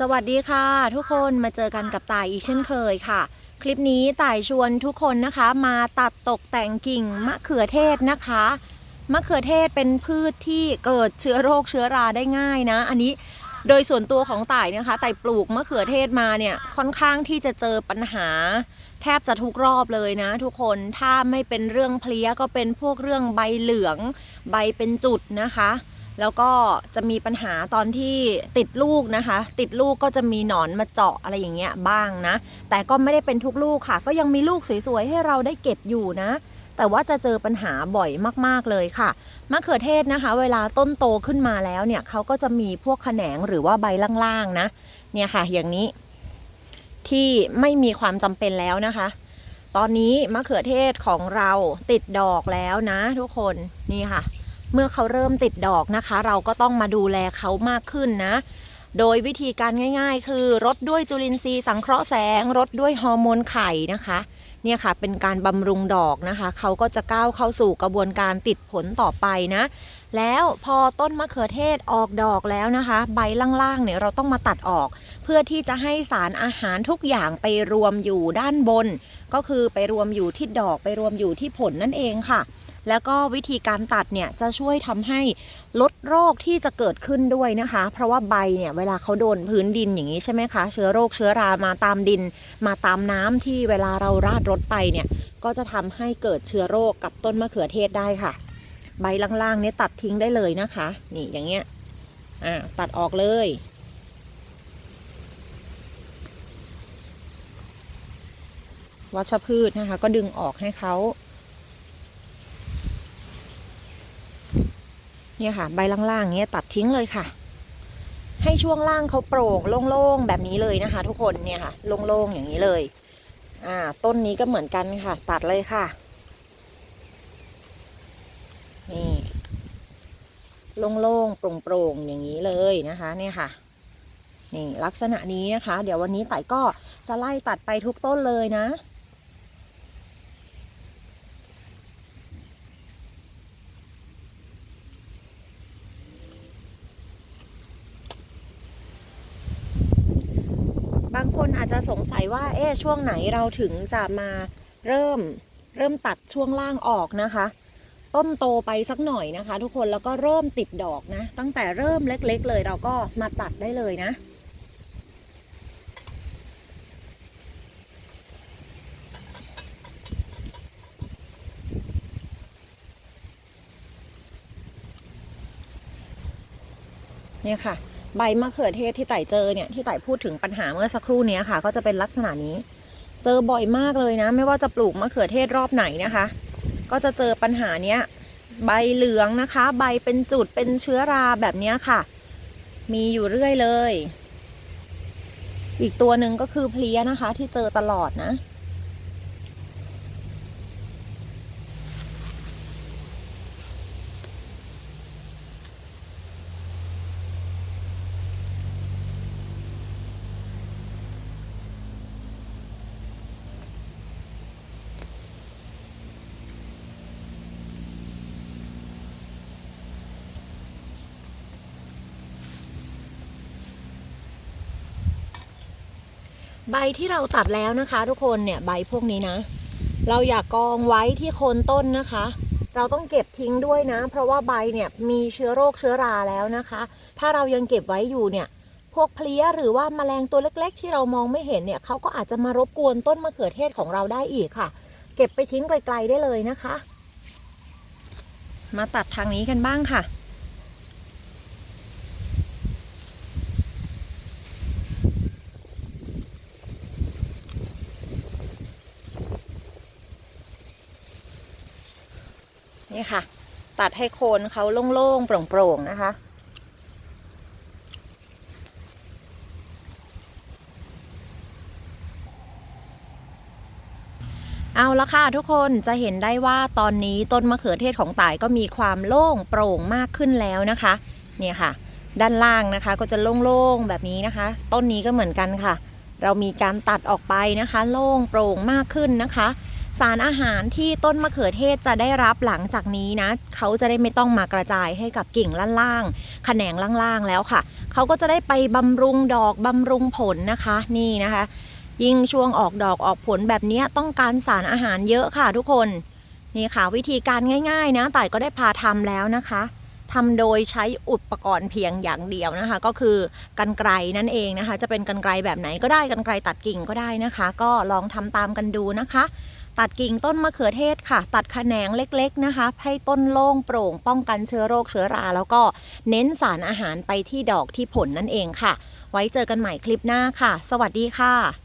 สวัสดีค่ะ ทุกคนมาเจอกันกับตายอีกเช่นเคยค่ะ คลิปนี้ตายชวนทุกคนนะคะ มาตัดตกแต่งกิ่งมะเขือเทศนะคะ มะเขือเทศเป็นพืชที่เกิดเชื้อโรคเชื้อราได้ง่ายนะ อันนี้โดยส่วนตัวของต่ายนะคะต่ายปลูกมะเขือเทศมาเนี่ยค่อนข้างที่จะเจอปัญหา แทบจะทุกรอบเลยนะ ทุกคนถ้าไม่เป็นเรื่องเพลี้ยก็เป็นพวกเรื่องใบเหลือง ใบเป็นจุดนะคะ แล้วก็จะมีปัญหาตอนที่ติดลูกนะคะ ติดลูกก็จะมีหนอนมาเจาะอะไรอย่างเงี้ยบ้างนะ แต่ก็ไม่ได้เป็นทุกลูกค่ะ ก็ยังมีลูกสวยๆให้เราได้เก็บอยู่นะ แต่ว่าจะเจอปัญหาบ่อยมากๆเลยค่ะมะเขือเทศนะคะ เวลาต้นโตขึ้นมาแล้วเนี่ยเขาก็จะมีพวกแขนงหรือว่าใบล่างๆนะ เนี่ยค่ะ อย่างนี้ที่ไม่มีความจำเป็นแล้วนะคะ ตอนนี้มะเขือเทศของเราติดดอกแล้วนะ ทุกคนนี่ค่ะ เมื่อเขาเริ่มติดดอกนะคะ เราก็ต้องมาดูแลเขามากขึ้นนะ โดยวิธีการง่ายๆ คือรดด้วยจุลินทรีย์สังเคราะห์แสงรดด้วยฮอร์โมนไข่นะคะเนี่ยค่ะเป็นการบำรุงดอกนะคะ เขาก็จะก้าวเข้าสู่กระบวนการติดผลต่อไปนะ แล้วพอต้นมะเขือเทศออกดอกแล้วนะคะ ใบล่างๆเนี่ยเราต้องมาตัดออก เพื่อที่จะให้สารอาหารทุกอย่างไปรวมอยู่ด้านบน ก็คือไปรวมอยู่ที่ดอกไปรวมอยู่ที่ผลนั่นเองค่ะ แล้วก็วิธีการตัดเนี่ยจะช่วยทำให้ลดโรคที่จะเกิดขึ้นด้วยนะคะ เพราะว่าใบเนี่ยเวลาเขาโดนพื้นดินอย่างนี้ใช่ไหมคะ เชื้อโรคเชื้อรามาตามดิน มาตามน้ำที่เวลาเราราดรถไปเนี่ยก็จะทำให้เกิดเชื้อโรคกับต้นมะเขือเทศได้ค่ะ ใบล่างๆเนี่ยตัดทิ้งได้เลยนะคะ นี่อย่างเงี้ย อ่า ตัดออกเลย วัชพืชนะคะ ก็ดึงออกให้เขาเนี่ยค่ะ ใบล่างๆเนี้ยตัดทิ้งเลยค่ะ ให้ช่วงล่างเขาโปร่งโล่งๆแบบนี้เลยนะคะ ทุกคนเนี่ยค่ะโล่งๆอย่างนี้เลย อ่า ต้นนี้ก็เหมือนกันค่ะ ตัดเลยค่ะ นี่ โล่งๆโปร่งๆอย่างนี้เลยนะคะเนี่ยค่ะนี่ลักษณะนี้นะคะ เดี๋ยววันนี้ไต่ก็จะไล่ตัดไปทุกต้นเลยนะบางคนอาจจะสงสัยว่า เอ๊ะช่วงไหนเราถึงจะมาเริ่มเริ่มตัดช่วงล่างออกนะคะ ต้นโตไปสักหน่อยนะคะ ทุกคนแล้วก็เริ่มติดดอกนะ ตั้งแต่เริ่มเล็ก ๆ เลยเราก็มาตัดได้เลยนะเนี่ยค่ะ ใบมะเขือเทศที่ไต่เจอเนี่ยที่ไต่พูดถึงปัญหาเมื่อสักครู่นี้ค่ะ ก็จะเป็นลักษณะนี้ เจอบ่อยมากเลยนะ ไม่ว่าจะปลูกมะเขือเทศรอบไหนนะคะ ก็จะเจอปัญหาเนี้ยใบเหลืองนะคะ ใบเป็นจุดเป็นเชื้อราแบบนี้ค่ะ มีอยู่เรื่อยเลย อีกตัวหนึ่งก็คือเพลี้ยนะคะ ที่เจอตลอดนะ ใบที่เราตัดแล้วนะคะ ทุกคนเนี่ยใบพวกนี้นะ เราอย่ากองไว้ที่โคนต้นนะคะ เราต้องเก็บทิ้งด้วยนะ เพราะว่าใบเนี่ยมีเชื้อโรคเชื้อราแล้วนะคะ ถ้าเรายังเก็บไว้อยู่เนี่ยพวกเพลี้ยหรือว่าแมลงตัวเล็ก ๆ ที่เรามองไม่เห็นเนี่ยเขาก็อาจจะมารบกวนต้นมะเขือเทศของเราได้อีกค่ะ เก็บไปทิ้งไกลๆได้เลยนะคะ มาตัดทางนี้กันบ้างค่ะ นี่ค่ะ ตัดให้โคนเขาโล่งๆโปร่งๆนะคะเอาละค่ะทุกคนจะเห็นได้ว่าตอนนี้ต้นมะเขือเทศของต่ายก็มีความโล่งโปร่งมากขึ้นแล้วนะคะ เนี่ยค่ะ ด้านล่างนะคะก็จะโล่งๆแบบนี้นะคะ ต้นนี้ก็เหมือนกันค่ะ เรามีการตัดออกไปนะคะ โล่งโปร่งมากขึ้นนะคะ สารอาหารที่ต้นมะเขือเทศจะได้รับหลังจากนี้นะ เขาจะได้ไม่ต้องมากระจายให้กับกิ่งล่างๆแขนงล่างๆแล้วค่ะ เขาก็จะได้ไปบำรุงดอกบำรุงผลนะคะนี่นะคะ ยิ่งช่วงออกดอกออกผลแบบนี้ต้องการสารอาหารเยอะค่ะทุกคนนี่ค่ะ วิธีการง่ายๆ นะต่ายก็ได้พาทำแล้วนะคะทำโดยใช้อุปกรณ์เพียงอย่างเดียวนะคะ ก็คือกันไกรนั่นเองนะคะ จะเป็นกันไกรแบบไหนก็ได้กันไกรตัดกิ่งก็ได้นะคะ ก็ลองทำตามกันดูนะคะ ตัดกิ่งต้นมะเขือเทศค่ะ ตัดแขนงเล็กๆนะคะ ให้ต้นโล่งโปร่ง ป้องกันเชื้อโรคเชื้อรา แล้วก็เน้นสารอาหารไปที่ดอกที่ผลนั่นเองค่ะ ไว้เจอกันใหม่คลิปหน้าค่ะ สวัสดีค่ะ